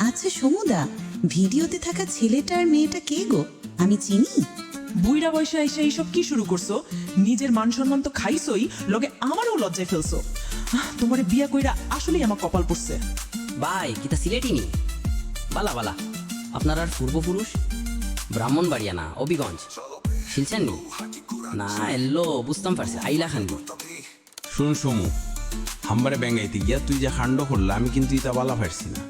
আচ্ছা সমুদা ভিডিওতে থাকা ছেলেটা আর মেয়েটা কে গো? আমি চিনি? বুইরা বয়সে এসে এইসব কি শুরু করছ? নিজের মান সম্মান তো খাইছই লগে আমারও লজ্জায় ফেলছো। তোমারে বিয়া কইরা আসলেই আমার কপাল পড়ছে। ভাই কিতা সিলেটি নি? বালা বালা। আপনার আর পূর্বপুরুষ? ব্রাহ্মণবাড়িয়া না অবিগঞ্জ? শিলছেন নি? না এল্লো বুঝতাম পারছি আইলা খান শুন সমু হাম্বারে ব্যাঙ্গাইতে গিয়া তুই যে কাণ্ড করলা আমি কিন্তু ইতা বালা পারছি না।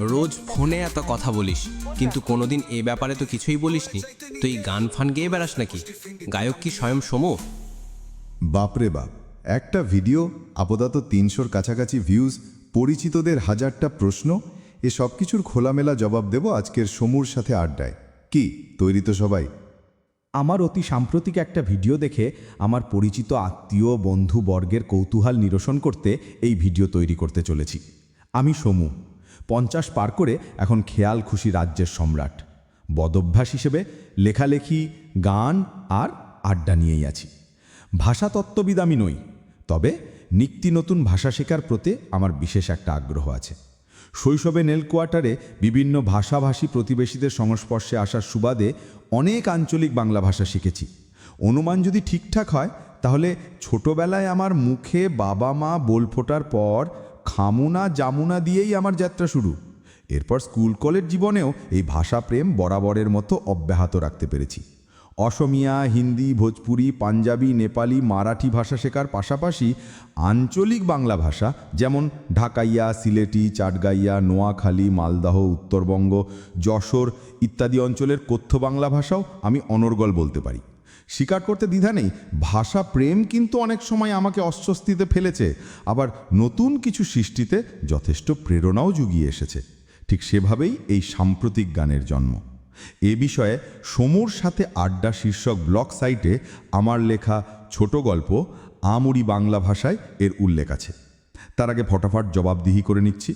রোজ ফোনে এত কথা বলিস কিন্তু কোনোদিন এ ব্যাপারে তো কিছুই বলিসনি। তুই গান ফান গেয়ে বেড়াস নাকি? গায়ক কি স্বয়ং সমু? বাপরে বাপ একটা ভিডিও আপাতত তিনশোর কাছাকাছি ভিউজ পরিচিতদের হাজারটা প্রশ্ন এ সব কিছুর খোলামেলা জবাব দেব আজকের সমুর সাথে আড্ডায়। কি তৈরি তো সবাই? আমার অতি সাম্প্রতিক একটা ভিডিও দেখে আমার পরিচিত আত্মীয় বন্ধু বর্গের কৌতূহল নিরসন করতে এই ভিডিও তৈরি করতে চলেছি। আমি সমু। পঞ্চাশ পার করে এখন খেয়াল খুশি রাজ্যের সম্রাট। বদভ্যাস হিসেবে লেখালেখি, গান আর আড্ডা নিয়েই আছি। ভাষাতত্ত্ববিদ আমি নই, তবে নিত্য নতুন ভাষা শেখার প্রতি আমার বিশেষ একটা আগ্রহ আছে। শৈশবে নেল কোয়ার্টারে বিভিন্ন ভাষাভাষী প্রতিবেশীদের সংস্পর্শে আসার সুবাদে অনেক আঞ্চলিক বাংলা ভাষা শিখেছি। অনুমান যদি ঠিকঠাক হয়, তাহলে ছোটবেলায় আমার মুখে বাবা মা বোল ফোটার পর খামুনা জামুনা দিয়েই আমার যাত্রা শুরু। এরপর স্কুল কলেজ জীবনেও এই ভাষাপ্রেম বরাবরের মতো অব্যাহত রাখতে পেরেছি। অসমিয়া, হিন্দি, ভোজপুরি, পাঞ্জাবি, নেপালি, মারাঠি ভাষা শেখার পাশাপাশি আঞ্চলিক বাংলা ভাষা যেমন ঢাকাইয়া, সিলেটি, চাটগাইয়া, নোয়াখালী, মালদহ, উত্তরবঙ্গ, যশোর ইত্যাদি অঞ্চলের কথ্য বাংলা ভাষাও আমি অনর্গল বলতে পারি। স্বীকার করতে দ্বিধা নেই। ভাষা প্রেম কিন্তু অনেক সময় আমাকে অস্বস্তিতে ফেলেছে। আবার নতুন কিছু সৃষ্টিতে যথেষ্ট প্রেরণাও জুগিয়ে এসেছে। ঠিক সেভাবেই এই সাম্প্রতিক গানের জন্ম। এ বিষয়ে সমুর সাথে আড্ডা শীর্ষক ব্লগ সাইটে আমার লেখা ছোট গল্প আমুরি বাংলা ভাষায় এর উল্লেখ আছে। তার আগে ফটাফট জবাবদিহি করে নিচ্ছি।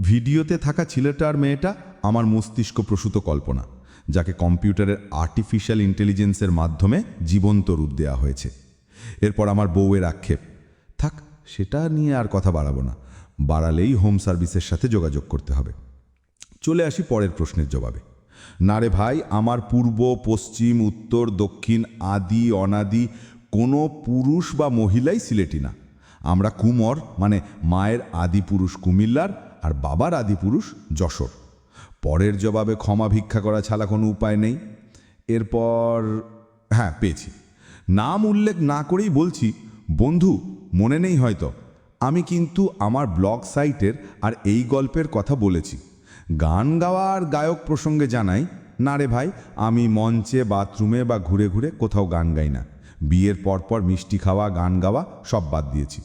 ভিডিওতে থাকা ছেলেটার মেয়েটা আমার মস্তিষ্ক প্রসূত কল্পনা। যাকে কম্পিউটারের আর্টিফিশিয়াল ইন্টেলিজেন্সের মাধ্যমে জীবন্ত রূপ দেওয়া হয়েছে। এরপর আমার বউয়ের আক্ষেপ। থাক, সেটা নিয়ে আর কথা বাড়াবো না। বাড়ালেই হোম সার্ভিসের সাথে যোগাযোগ করতে হবে। চলে আসি পরের প্রশ্নের জবাবে। না রে ভাই, আমার পূর্ব, পশ্চিম, উত্তর, দক্ষিণ, আদি, অনাদি কোনো পুরুষ বা মহিলাই সিলেটি না। আমরা কুমর মানে মায়ের আদি পুরুষ কুমিল্লার আর বাবার আদি পুরুষ যশোর। পরের জবাবে ক্ষমা ভিক্ষা করা ছাড়া কোনো উপায় নেই। এরপর হ্যাঁ পেয়েছি। নাম উল্লেখ না করেই বলছি, বন্ধু, মনে নেই হয়তো। আমি কিন্তু আমার ব্লগ সাইটের আর এই গল্পের কথা বলেছি। গান গাওয়ার গায়ক প্রসঙ্গে জানাই, না রে ভাই, আমি মঞ্চে, বাথরুমে বা ঘুরে ঘুরে কোথাও গান গাই না। বিয়ের পরপর মিষ্টি খাওয়া, গান গাওয়া, সব বাদ দিয়েছি।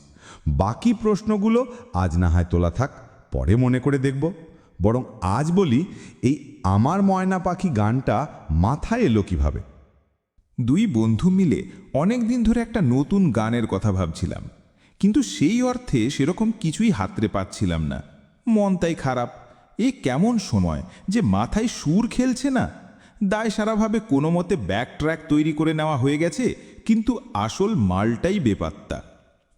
বাকি প্রশ্নগুলো আজ না হয় তোলা থাক, পরে মনে করে দেখব। বরং আজ বলি, এই আমার ময়না পাখি গানটা মাথায় এলো কীভাবে? দুই বন্ধু মিলে অনেক দিন ধরে একটা নতুন গানের কথা ভাবছিলাম। কিন্তু সেই অর্থে সেরকম কিছুই হাতরে পাচ্ছিলাম না। মন তাই খারাপ। এ কেমন সময় যে মাথায় সুর খেলছে না? দায় সারাভাবে কোনো মতে ব্যাক ট্র্যাক তৈরি করে নেওয়া হয়ে গেছে, কিন্তু আসল মালটাই বেপাত্তা।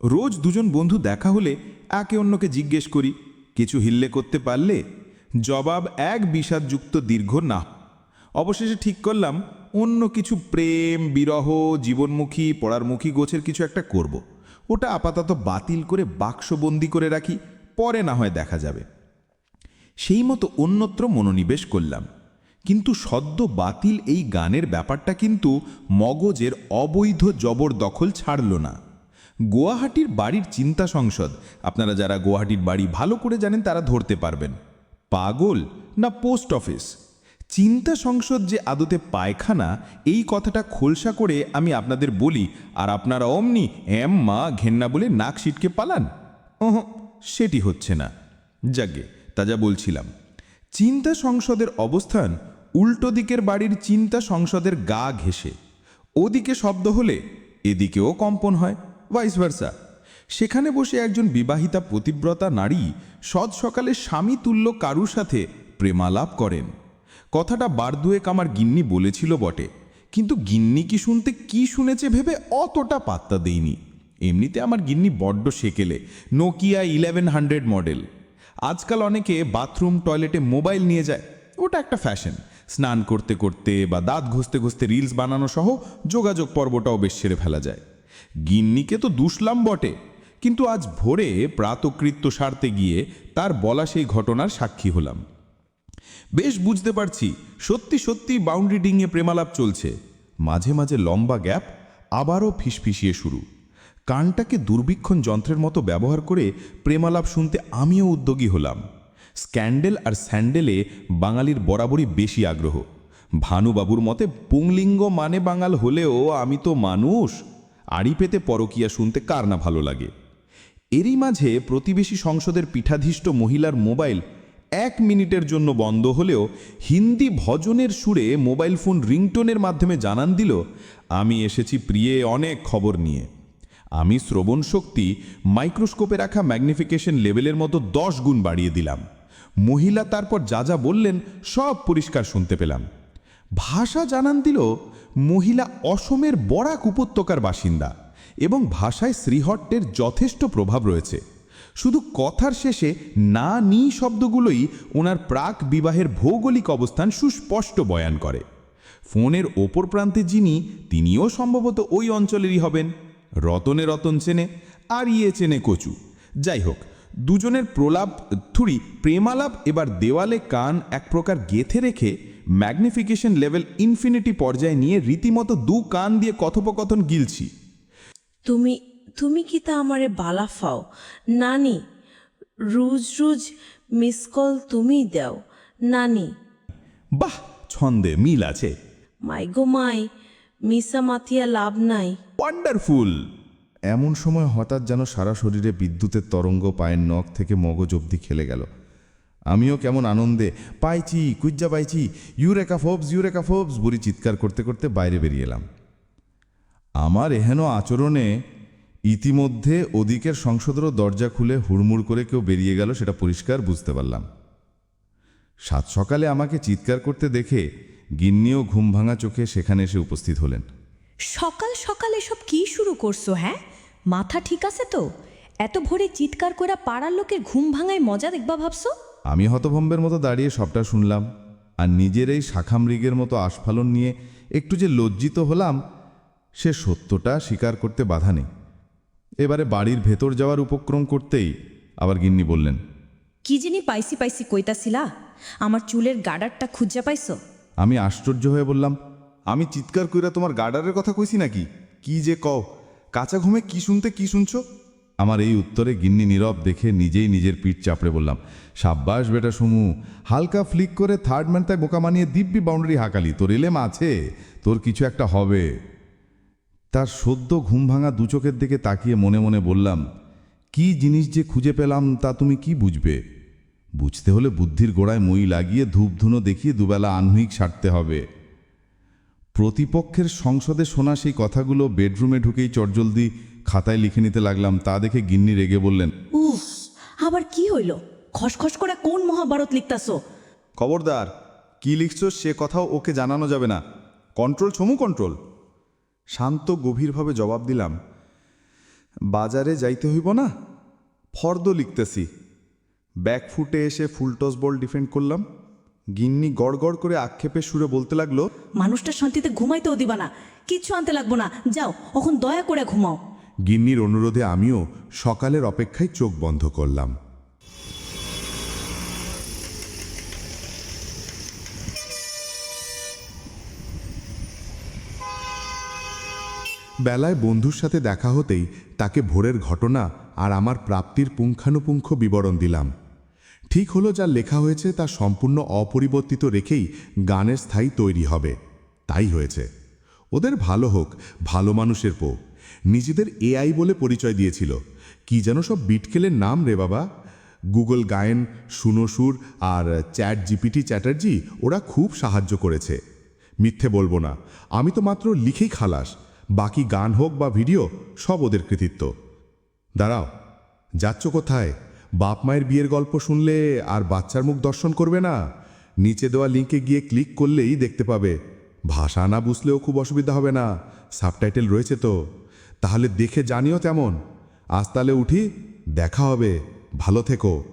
রোজ দুজন বন্ধু দেখা হলে একে অন্যকে জিজ্ঞেস করি, কিছু হিল্লে করতে পারলে? জবাব এক বিষাদযুক্ত দীর্ঘ না। অবশেষে ঠিক করলাম, অন্য কিছু প্রেম, বিরহ, জীবনমুখী, পড়ারমুখী গোছের কিছু একটা করব। ওটা আপাতত বাতিল করে বাক্সবন্দি করে রাখি, পরে না হয় দেখা যাবে। সেই মতো অন্যত্র মনোনিবেশ করলাম। কিন্তু সদ্য বাতিল এই গানের ব্যাপারটা কিন্তু মগজের অবৈধ জবরদখল ছাড়ল না। গুয়াহাটির বাড়ির চিন্তা সংসদ, আপনারা যারা গুয়াহাটির বাড়ি ভালো করে জানেন তারা ধরতে পারবেন। পাগল না পোস্ট অফিস? চিন্তা সংসদ যে আদতে পায়খানা, এই কথাটা খোলসা করে আমি আপনাদের বলি, আর আপনারা অমনি এম মা, ঘেন্না বলে নাক সিটকে পালান? ওহ, সেটি হচ্ছে না। যাগে, তা যা বলছিলাম। চিন্তা সংসদের অবস্থান উল্টো দিকের বাড়ির চিন্তা সংসদের গা ঘেঁষে। ওদিকে শব্দ হলে এদিকেও কম্পন হয় ভাইস ভার্সা সেখানে বসে একজন বিবাহিতা পতিব্রতা নারী সৎ সকালে স্বামী তুল্য কারুর সাথে প্রেমালাপ করেন। কথাটা বারদুয়েক আমার গিন্নি বলেছিল বটে, কিন্তু গিন্নি কি শুনতে কি শুনেছে ভেবে অতটা পাত্তা দেইনি। এমনিতে আমার গিন্নি বড্ড সেকেলে, নোকিয়া ইলেভেন হান্ড্রেড মডেল আজকাল অনেকে বাথরুম, টয়লেটে মোবাইল নিয়ে যায়, ওটা একটা ফ্যাশন। স্নান করতে করতে বা দাঁত ঘষতে ঘষতে রিলস বানানো সহ যোগাযোগ পর্বটাও বেশ সেরে ফেলা যায়। গিন্নিকে তো দুষলাম বটে কিন্তু আজ ভোরে প্রাতকৃত্য সারতে গিয়ে তার বলা সেই ঘটনার সাক্ষী হলাম। বেশ বুঝতে পারছি, সত্যি সত্যি বাউন্ডারি ডিঙে প্রেমালাপ চলছে। মাঝে মাঝে লম্বা গ্যাপ, আবারও ফিসফিসিয়ে শুরু। কানটাকে দূরবীক্ষণ যন্ত্রের মতো ব্যবহার করে প্রেমালাপ শুনতে আমিও উদ্যোগী হলাম। স্ক্যান্ডেল আর স্যান্ডেলে বাঙালির বরাবরই বেশি আগ্রহ। ভানুবাবুর মতে, পুংলিঙ্গ মানে বাঙাল হলেও আমি তো মানুষ। আড়ি পেতে পরকিয়া শুনতে কার না ভালো লাগে? এরই মাঝে প্রতিবেশী সংসদের পীঠাধীষ্ট মহিলার মোবাইল এক মিনিটের জন্য বন্ধ হলেও হিন্দি ভজনের সুরে মোবাইল ফোন রিংটোনের মাধ্যমে জানান দিল, আমি এসেছি প্রিয়ে অনেক খবর নিয়ে। আমি শ্রবণ শক্তি মাইক্রোস্কোপে রাখা ম্যাগনিফিকেশন লেভেলের মতো দশ গুণ বাড়িয়ে দিলাম। মহিলা তারপর যা যা বললেন সব পরিষ্কার শুনতে পেলাম। ভাষা জানান দিল, মহিলা অসমের বরাক উপত্যকার বাসিন্দা। এবং ভাষায় শ্রীহট্টের যথেষ্ট প্রভাব রয়েছে। শুধু কথার শেষে না নি শব্দগুলোই ওনার প্রাক বিবাহের ভৌগোলিক অবস্থান সুস্পষ্ট বয়ান করে। ফোনের ওপর প্রান্তে যিনি, তিনিও সম্ভবত ওই অঞ্চলেরই হবেন। রতনে রতন চেনে, আর ইয়ে চেনে কচু। যাই হোক, দুজনের প্রলাপ থুড়ি প্রেমালাপ এবার দেওয়ালে কান এক প্রকার গেথে রেখে ম্যাগনিফিকেশন লেভেল ইনফিনিটি পর্যায়ে নিয়ে রীতিমতো দু কান দিয়ে কথোপকথন গিলছি। তুমি তুমি কি তা আমারে বালা ফাও? নানি রুজ রুজ মিস কল তুমি দাও। নানি। বাহ ছন্দে মিল আছে। মাই গো মাই মিসা মাতিয়া লাভ নাই। ওয়ান্ডারফুল এমন সময় হঠাৎ যেন সারা শরীরে বিদ্যুতের তরঙ্গ পায়ের নখ থেকে মগজ অবধি খেলে গেল। আমিও কেমন আনন্দে পাইছি কুজ্জা পাইছি ইউরেকা ফোবস ইউরেকা ফোবস বুড়ি চিৎকার করতে করতে বাইরে বেরিয়ে এলাম। আমার এহেন আচরণে ইতিমধ্যে ওদিকের সংসদেরও দরজা খুলে হুড়মুড় করে কেউ বেরিয়ে গেল সেটা পরিষ্কার বুঝতে পারলাম। সাত সকালে আমাকে চিৎকার করতে দেখে গিন্নিও ঘুম ভাঙা চোখে সেখানে এসে উপস্থিত হলেন। সকাল সকাল এসব কি শুরু করছ হ্যাঁ? মাথা ঠিক আছে তো? এত ভোরে চিৎকার করে পাড়ার লোকের ঘুম ভাঙায় মজা দেখবা ভাবছ? আমি হতভম্বের মতো দাঁড়িয়ে সবটা শুনলাম আর নিজের এই শাখা মৃগের মতো আস্ফালন নিয়ে একটু যে লজ্জিত হলাম সে সত্যটা স্বীকার করতে বাধা নেই। এবারে বাড়ির ভেতর যাওয়ার উপক্রম করতেই আবার গিন্নি বললেন কি জিনি পাইসি পাইসি কইতাছিলা? আমার চুলের গার্ডারটা খুঁজা পাইছো? আমি আশ্চর্য হয়ে বললাম আমি চিৎকার কইরা তোমার গার্ডারের কথা কইছি নাকি? কি যে কও? কাঁচা ঘুমে কি শুনতে কি শুনছো? আমার এই উত্তরে গিন্নি নীরব দেখে নিজেই নিজের পিঠ চাপড়ে বললাম সাব্বাস বেটা সুমু হালকা ফ্লিক করে থার্ড ম্যান তাই বোকা মানিয়ে দিব্যি বাউন্ডারি হাঁকালি। তোর এলেম আছে তোর কিছু একটা হবে। তার সদ্য ঘুম ভাঙা দু চোখের দিকে তাকিয়ে মনে মনে বললাম কি জিনিস যে খুঁজে পেলাম তা তুমি কি বুঝবে? বুঝতে হলে বুদ্ধির গোড়ায় মই লাগিয়ে ধূপধুনো দেখিয়ে দুবেলা আহ্নিক সারতে হবে। প্রতিপক্ষের সংসদে শোনা সেই কথাগুলো বেডরুমে ঢুকেই চটজলদি খাতায় লিখে নিতে লাগলাম তা দেখে গিন্নি রেগে বললেন উফ আবার কি হইল? খসখস করে কোন মহাভারত লিখতাছো? খবরদার কি লিখছ সে কথাও ওকে জানানো যাবে না। Control ছমু control. শান্ত গভীরভাবে জবাব দিলাম বাজারে যাইতে হইব না? ফর্দ লিখতেছি। ব্যাকফুটে এসে ফুলটস বল ডিফেন্ড করলাম। গিন্নি গড় গড় করে আক্ষেপে সুরে বলতে লাগল মানুষটা শান্তিতে ঘুমাইতেও দিবা না কিচ্ছু আনতে লাগবো না যাও এখন দয়া করে ঘুমাও। গিন্নির অনুরোধে আমিও সকালের অপেক্ষায় চোখ বন্ধ করলাম। বেলায় বন্ধুর সাথে দেখা হতেই তাকে ভোরের ঘটনা আর আমার প্রাপ্তির পুঙ্খানুপুঙ্খ বিবরণ দিলাম। ঠিক হলো যা লেখা হয়েছে তা সম্পূর্ণ অপরিবর্তিত রেখেই গানের স্থায়ী তৈরি হবে। তাই হয়েছে। ওদের ভালো হোক, ভালো মানুষের পো। নিজেদের এআই বলে পরিচয় দিয়েছিল। কি যেন সব বিটকেলের নাম রে বাবা। গুগল গায়েন সুনসুর আর chat G P T, Chatterjee ওরা খুব সাহায্য করেছে। মিথ্যে বলব না। আমি তো মাত্র লিখেই খালাস। বাকি গান হোক বা ভিডিও, সব ওদের কৃতিত্ব। দাঁড়াও, যাচ্ছ কোথায়? বাপ মায়ের বিয়ের গল্প শুনলে আর বাচ্চার মুখ দর্শন করবে না? নিচে দেওয়া লিঙ্কে গিয়ে ক্লিক করলেই দেখতে পাবে। ভাষা না বুঝলেও খুব অসুবিধা হবে না। সাবটাইটেল রয়েছে তো। তাহলে দেখে জানিও তেমন। আজ তাহলে উঠি, দেখা হবে। ভালো থেকো।